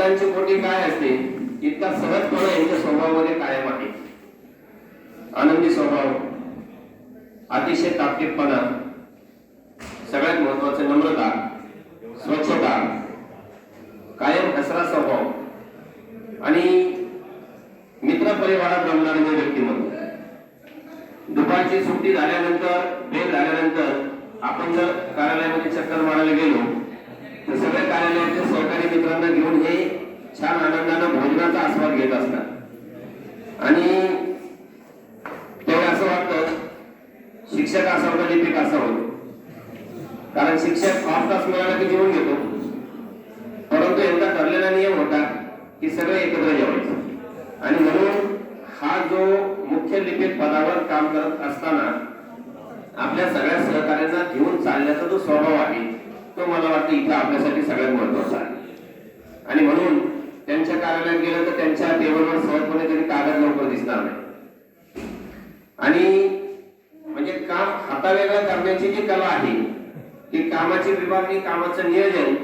शब्दांची कोटी काय असते? इतका सहजपणा यांच्या स्वभावामध्ये कायम आहे. आनंदी स्वभाव अतिशय ताकदीपणा सगळ्यात महत्वाचं नम्रता स्वच्छता कायम हसरा स्वभाव आणि मित्र परिवारात रमणारे जे व्यक्तिमत्व. दुपारची सुट्टी झाल्यानंतर बेल झाल्यानंतर आपण जर कार्यालयामध्ये चक्कर मारायला गेलो तर सगळ्या कार्यालयाच्या सहकारी मित्रांना घेऊन हे छान आनंदानं भोजनाचा आस्वाद घेत असतात. आणि तेव्हा असं वाटतं शिक्षक असावं का लिपिक असावं? कारण शिक्षक पाच तास मिळाला की जेवण घेतो. परंतु एकदा ठरलेला नियम होता की सगळे एकत्र जेवायचं. आणि म्हणून हा जो मुख्य लिपिक पदावर काम करत असताना आपल्या सगळ्या सहकार्यांना घेऊन चालण्याचा जो स्वभाव आहे तो मला वाटतं इथं आपल्यासाठी सगळ्यात महत्त्वाचा आहे. आणि म्हणून त्यांच्या कार्यालयात गेलं तर त्यांच्या टेबलवर सहजपणे तरी कागद लवकर दिसणार नाही. आणि म्हणजे काम हातावेगळं करण्याची जी कला आहे ती कामाची विभागणी कामाचं नियोजन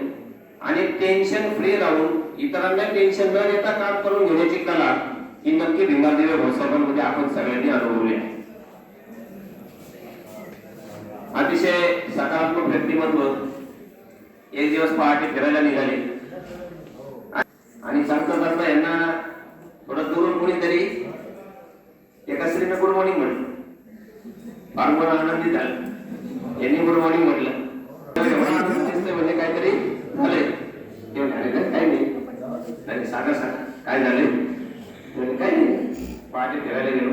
आणि टेन्शन फ्री राहून इतरांना टेन्शन न देता काम करून घेण्याची कला ही नक्की भिंगारदेवी भोसावळमध्ये आपण सगळ्यांनी अनुभवली आहे. अतिशय सकारात्मक व्यक्तिमत्व. एक दिवस पहाटे फिरायला निघाले. आणि सांगता सांगता यांना थोडं दुरून कोणीतरी एका स्त्रीनं गुड मॉर्निंग म्हटलं. फार मला आनंदी झालं. यांनी गुड मॉर्निंग म्हटलं म्हणजे काहीतरी झालंय. ते म्हणाले, "नाही, काही नाही. नाही सांगा सांगा. काय झालंय? म्हणजे काय नाही. पहाटे फिरायला गेलो.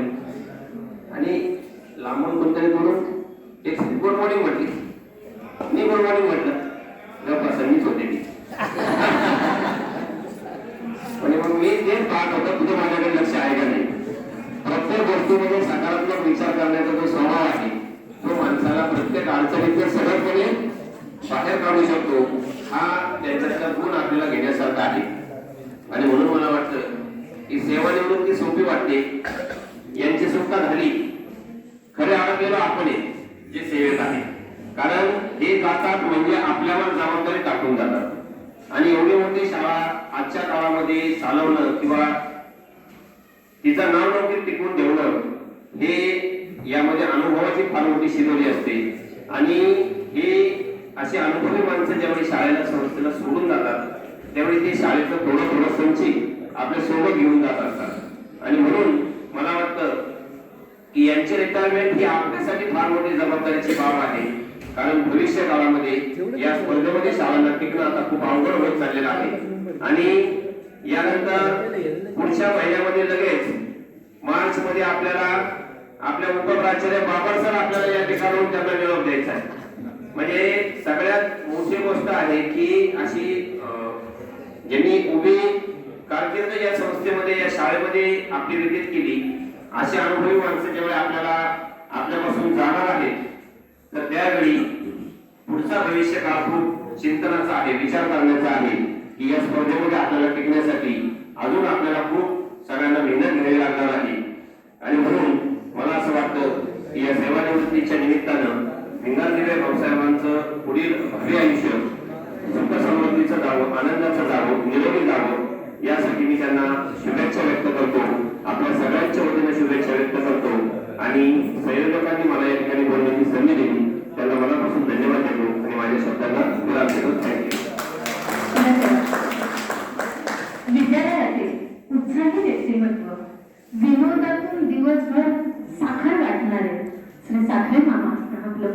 आणि लांबून कोणतरी बोलून एक गुड मॉर्निंग म्हटली. मी गुड मॉर्निंग म्हटलं. गप्पा मीच होते ती आणि मग मी होतं तुझं माझ्याकडे लक्ष आहे का नाही? प्रत्येक गोष्टीमध्ये सकारात्मक विचार करण्याचा जो स्वभाव आहे तो माणसाला प्रत्येक अडचणीतून सहजपणे बाहेर काढू शकतो. हा त्यांच्यातला गुण आपल्याला घेण्यासारखा आहे. आणि म्हणून मला वाटतं की सेवानिवृत्ती सोपी वाटते. यांची सुटका झाली. खरे अडकलेलो आपण आहे, जे सेवेत आहे. कारण हे जातात म्हणजे आपल्यावर जबाबदारी टाकून जातात. आणि एवढी मोठी आजच्या काळामध्ये चालवणं किंवा तिचा नाव नोकरी टिकवून ठेवणं हे यामध्ये अनुभवाची फार मोठी शिदोरी असते. आणि हे असे अनुभवी माणसं ज्यावेळी शाळेला संस्थेला सोडून जातात त्यावेळी ते शाळेचं थोडं थोडं संची आपल्यासोबत घेऊन जात असतात. आणि म्हणून मला वाटतं की यांची रिटायरमेंट ही आपल्यासाठी फार मोठी जबाबदारीची बाब आहे. कारण भविष्य काळामध्ये या स्पर्धेमध्ये शाळांना टिकणं आता खूप अवघड होत चाललेलं आहे. आणि यानंतर पुढच्या महिन्यामध्ये लगेच मार्च मध्ये आपल्याला आपल्या उपप्राचार्य बाबर सर आपल्याला या ठिकाणून त्यांना निरोप द्यायचा आहे. म्हणजे सगळ्यात मोठी गोष्ट आहे की अशी अं, ज्यांनी उभी कारकीर्द या संस्थेमध्ये या शाळेमध्ये आपली व्यतीत केली अशी अनुभवी माणसं ज्यावेळी आपल्याला आपल्यापासून जाणार आहेत तर त्यावेळी पुढचा भविष्य काळ खूप चिंतनाचा आहे विचार करण्याचा आहे. की या स्पर्धेमध्ये आपल्याला टिकण्यासाठी अजून आपल्याला खूप सगळ्यांना मेहनत घ्यावी लागणार आहे. आणि म्हणून मला असं वाटतं की या सेवानिवृत्तीच्या निमित्तानं भिंगारदिवे भाऊसाहेबांचं पुढील भावी आयुष्य सुख समृद्धीचं जावं आनंदाचं जावं निरोगी जावं यासाठी मी त्यांना शुभेच्छा व्यक्त करतो. आपल्या सगळ्यांच्या वतीने शुभेच्छा व्यक्त करतो. आणि संयोजकांनी मला या ठिकाणी बोलण्याची संधी दिली. विनोदी व्यक्तिमत्व. विनोदातून दिवसभर साखर गाठणारे. श्री साखरे मामा आपलं